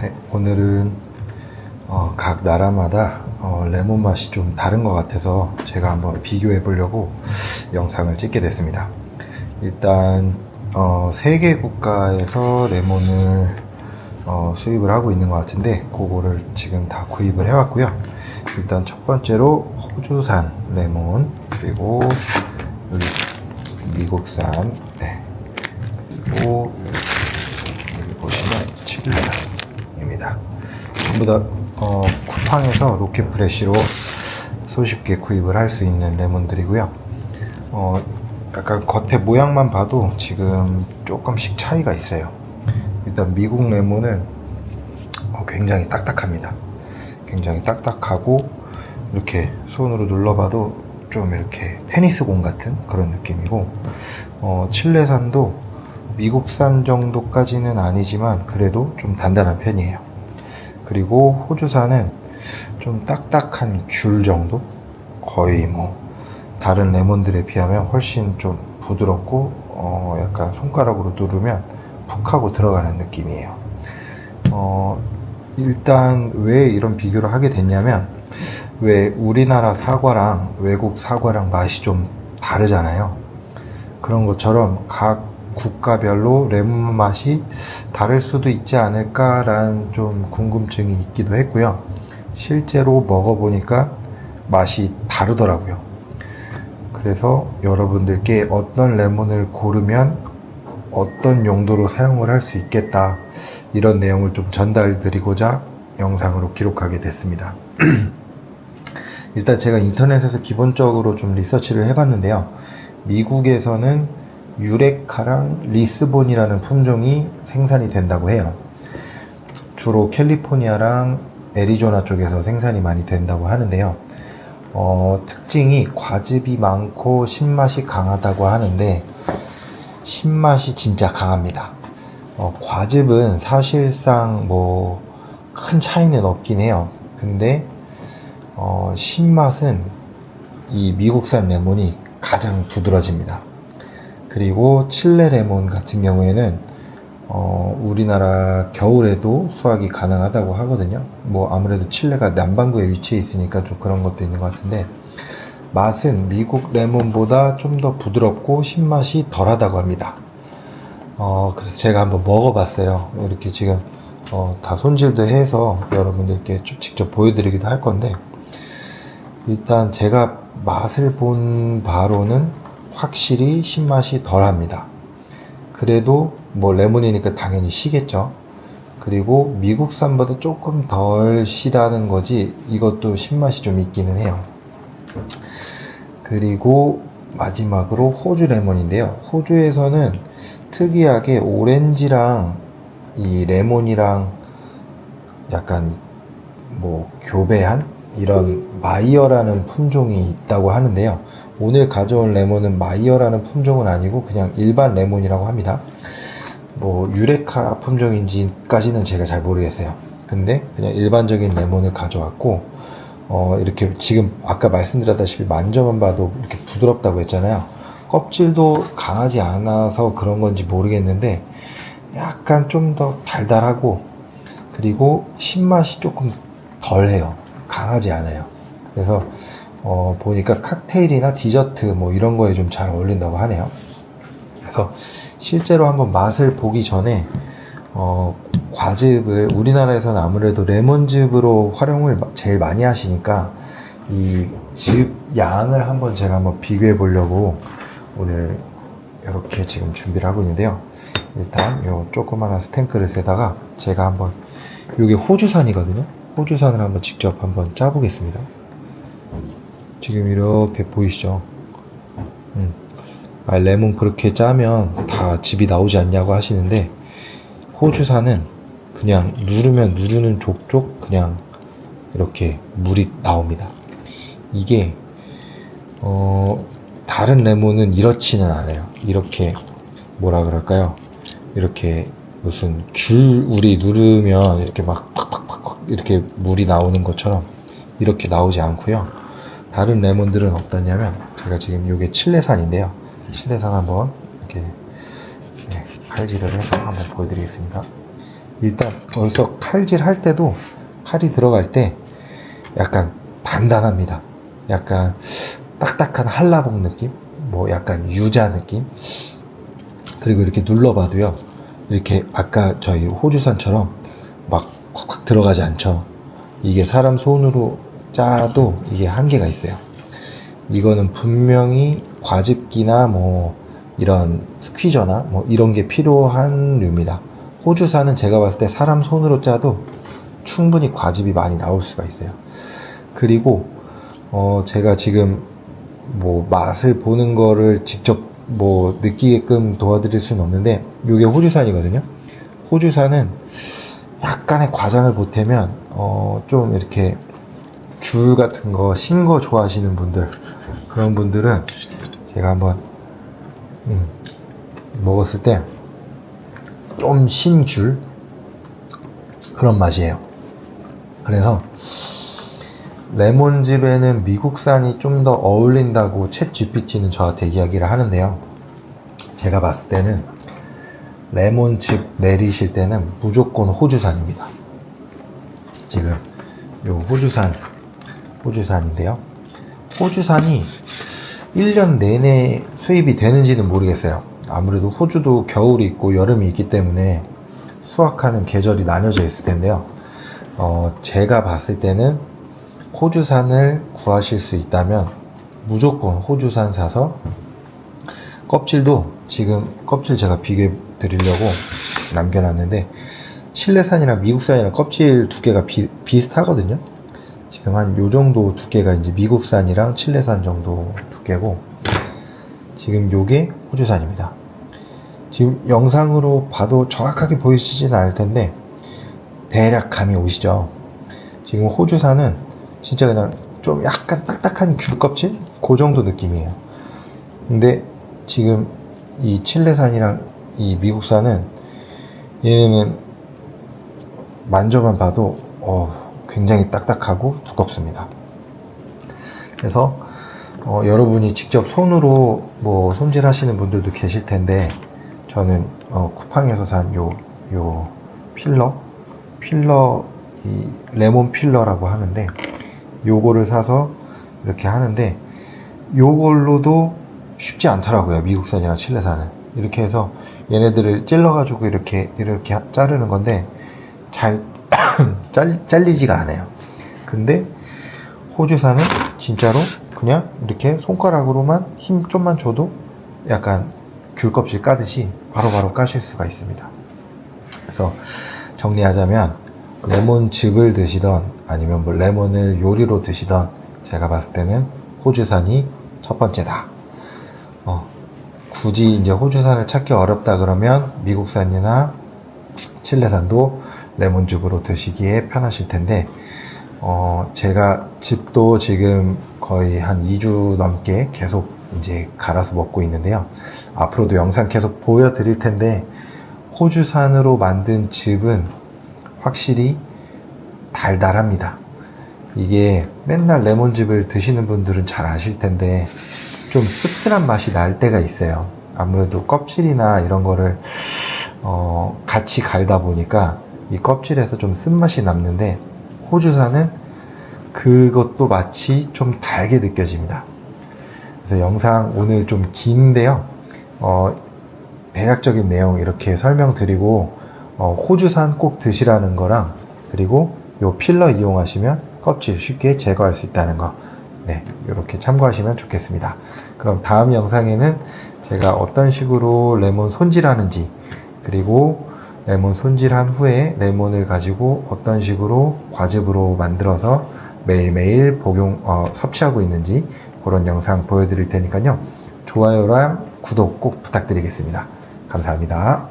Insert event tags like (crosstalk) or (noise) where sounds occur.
네, 오늘은 어, 각 나라마다 어, 레몬 맛이 좀 다른 것 같아서 제가 한번 비교해 보려고 영상을 찍게 됐습니다. 일단 어, 세개 국가에서 레몬을 어, 수입을 하고 있는 것 같은데 그거를 지금 다 구입을 해왔고요. 일단 첫 번째로 호주산 레몬 그리고 미국산 네. 그리고 여기 보시면 칠레입니다. 전부 다 어, 쿠팡에서 로켓프레시로 손쉽게 구입을 할 수 있는 레몬들이고요. 어, 약간 겉에 모양만 봐도 지금 조금씩 차이가 있어요. 일단 미국 레몬은 어, 굉장히 딱딱합니다. 굉장히 딱딱하고 이렇게 손으로 눌러봐도 좀 이렇게 테니스 공 같은 그런 느낌이고 어, 칠레산도 미국산 정도까지는 아니지만 그래도 좀 단단한 편이에요. 그리고 호주산은 좀 딱딱한 귤 정도? 거의 뭐 다른 레몬들에 비하면 훨씬 좀 부드럽고 어 약간 손가락으로 누르면 푹 하고 들어가는 느낌이에요. 어 일단 왜 이런 비교를 하게 됐냐면 왜 우리나라 사과랑 외국 사과랑 맛이 좀 다르잖아요. 그런 것처럼 각 국가별로 레몬 맛이 다를 수도 있지 않을까라는 좀 궁금증이 있기도 했고요. 실제로 먹어보니까 맛이 다르더라고요. 그래서 여러분들께 어떤 레몬을 고르면 어떤 용도로 사용을 할 수 있겠다. 이런 내용을 좀 전달드리고자 영상으로 기록하게 됐습니다. (clears throat) 일단 제가 인터넷에서 기본적으로 좀 리서치를 해봤는데요. 미국에서는 유레카랑 리스본이라는 품종이 생산이 된다고 해요. 주로 캘리포니아랑 애리조나 쪽에서 생산이 많이 된다고 하는데요. 어, 특징이 과즙이 많고 신맛이 강하다고 하는데 신맛이 진짜 강합니다. 어, 과즙은 사실상 뭐 큰 차이는 없긴 해요. 근데 어, 신맛은 이 미국산 레몬이 가장 두드러집니다. 그리고 칠레 레몬 같은 경우에는 어, 우리나라 겨울에도 수확이 가능하다고 하거든요. 뭐 아무래도 칠레가 남반구에 위치해 있으니까 좀 그런 것도 있는 것 같은데 맛은 미국 레몬보다 좀 더 부드럽고 신맛이 덜하다고 합니다. 어, 그래서 제가 한번 먹어봤어요. 이렇게 지금 어, 다 손질도 해서 여러분들께 좀 직접 보여드리기도 할 건데 일단 제가 맛을 본 바로는 확실히 신맛이 덜합니다. 그래도 뭐 레몬이니까 당연히 시겠죠. 그리고 미국산보다 조금 덜 시다는 거지 이것도 신맛이 좀 있기는 해요. 그리고 마지막으로 호주 레몬인데요. 호주에서는 특이하게 오렌지랑 이 레몬이랑 약간 뭐 교배한 이런 마이어라는 품종이 있다고 하는데요. 오늘 가져온 레몬은 마이어라는 품종은 아니고 그냥 일반 레몬이라고 합니다. 뭐 유레카 품종인지까지는 제가 잘 모르겠어요. 근데 그냥 일반적인 레몬을 가져왔고 어 이렇게 지금 아까 말씀드렸다시피 만져만 봐도 이렇게 부드럽다고 했잖아요. 껍질도 강하지 않아서 그런 건지 모르겠는데 약간 좀 더 달달하고 그리고 신맛이 조금 덜해요. 강하지 않아요. 그래서 어, 보니까 칵테일이나 디저트 뭐 이런 거에 좀 잘 어울린다고 하네요. 그래서 실제로 한번 맛을 보기 전에 어, 과즙을 우리나라에서는 아무래도 레몬즙으로 활용을 마- 제일 많이 하시니까 이 즙 양을 한번 제가 한번 비교해 보려고 오늘 이렇게 지금 준비를 하고 있는데요. 일단 요 조그마한 스텐 그릇에다가 제가 한번 이게 호주산이거든요. 호주산을 한번 직접 한번 짜보겠습니다. 지금 이렇게 보이시죠? 음. 아, 레몬 그렇게 짜면 다 즙이 나오지 않냐고 하시는데 호주산은 그냥 누르면 누르는 족족 그냥 이렇게 물이 나옵니다. 이게 어 다른 레몬은 이렇지는 않아요. 이렇게 뭐라 그럴까요? 이렇게 무슨 귤 우리 누르면 이렇게 막 팍팍팍팍 이렇게 물이 나오는 것처럼 이렇게 나오지 않고요. 다른 레몬들은 어떠냐면 제가 지금 이게 칠레산인데요. 칠레산 한번 이렇게 네, 칼질을 해서 한번 보여드리겠습니다. 일단 벌써 칼질 할 때도 칼이 들어갈 때 약간 단단합니다. 약간 딱딱한 한라봉 느낌? 뭐 약간 유자 느낌? 그리고 이렇게 눌러봐도요. 이렇게 아까 저희 호주산처럼 막 콱콱 들어가지 않죠. 이게 사람 손으로 짜도 이게 한계가 있어요. 이거는 분명히 과즙기나 뭐 이런 스퀴저나 뭐 이런 게 필요한 류입니다. 호주산은 제가 봤을 때 사람 손으로 짜도 충분히 과즙이 많이 나올 수가 있어요. 그리고 어 제가 지금 뭐 맛을 보는 거를 직접 뭐 느끼게끔 도와드릴 수는 없는데 이게 호주산이거든요. 호주산은 약간의 과장을 보태면 어 좀 이렇게 귤 같은 거 신 거 좋아하시는 분들 그런 분들은 제가 한번 음, 먹었을 때 좀신귤 그런 맛이에요. 그래서 레몬즙에는 미국산이 좀 더 어울린다고 챗 GPT는 저한테 이야기를 하는데요. 제가 봤을 때는 레몬즙 내리실 때는 무조건 호주산입니다. 지금 요 호주산 호주산인데요. 호주산이 1년 내내 수입이 되는지는 모르겠어요. 아무래도 호주도 겨울이 있고 여름이 있기 때문에 수확하는 계절이 나뉘어져 있을 텐데요. 어, 제가 봤을 때는 호주산을 구하실 수 있다면 무조건 호주산 사서 껍질도 지금 껍질 제가 비교해 드리려고 남겨놨는데 칠레산이랑 미국산이랑 껍질 두께가 비, 비슷하거든요. 지금 한 요 정도 두께가 이제 미국산이랑 칠레산 정도 두께고 지금 요게 호주산입니다. 지금 영상으로 봐도 정확하게 보이시지는 않을 텐데 대략 감이 오시죠. 지금 호주산은 진짜 그냥 좀 약간 딱딱한 귤 껍질 그 정도 느낌이에요. 근데 지금 이 칠레산이랑 이 미국산은 얘네는 만져만 봐도 어, 굉장히 딱딱하고 두껍습니다. 그래서 어, 여러분이 직접 손으로 뭐 손질하시는 분들도 계실 텐데 저는 어, 쿠팡에서 산 요 요 필러 필러 이 레몬 필러라고 하는데 요거를 사서 이렇게 하는데 요걸로도 쉽지 않더라고요 미국산이랑 칠레산은 이렇게 해서 얘네들을 찔러가지고 이렇게 이렇게 자르는 건데 잘 (clears throat) 잘, 잘리지가 않아요 근데 호주산은 진짜로 그냥 이렇게 손가락으로만 힘 좀만 줘도 약간 귤 껍질 까듯이 바로 바로 까실 수가 있습니다 그래서 정리하자면 레몬즙을 드시던 아니면 뭐 레몬을 요리로 드시던 제가 봤을 때는 호주산이 첫 번째다. 어, 굳이 이제 호주산을 찾기 어렵다 그러면 미국산이나 칠레산도 레몬즙으로 드시기에 편하실 텐데 어, 제가 즙도 지금 거의 한 2주 넘게 계속 이제 갈아서 먹고 있는데요. 앞으로도 영상 계속 보여드릴 텐데 호주산으로 만든 즙은 확실히 달달합니다. 이게 맨날 레몬즙을 드시는 분들은 잘 아실 텐데 좀 씁쓸한 맛이 날 때가 있어요. 아무래도 껍질이나 이런 거를 어, 같이 갈다 보니까 이 껍질에서 좀 쓴맛이 남는데 호주산은 그것도 마치 좀 달게 느껴집니다. 그래서 영상 오늘 좀 긴데요. 어, 대략적인 내용 이렇게 설명드리고 어, 호주산 꼭 드시라는 거랑 그리고 요 필러 이용하시면 껍질 쉽게 제거할 수 있다는 거 네, 이렇게 참고하시면 좋겠습니다. 그럼 다음 영상에는 제가 어떤 식으로 레몬 손질하는지 그리고 레몬 손질한 후에 레몬을 가지고 어떤 식으로 과즙으로 만들어서 매일매일 복용 어, 섭취하고 있는지 그런 영상 보여드릴 테니까요. 좋아요랑 구독 꼭 부탁드리겠습니다. 감사합니다.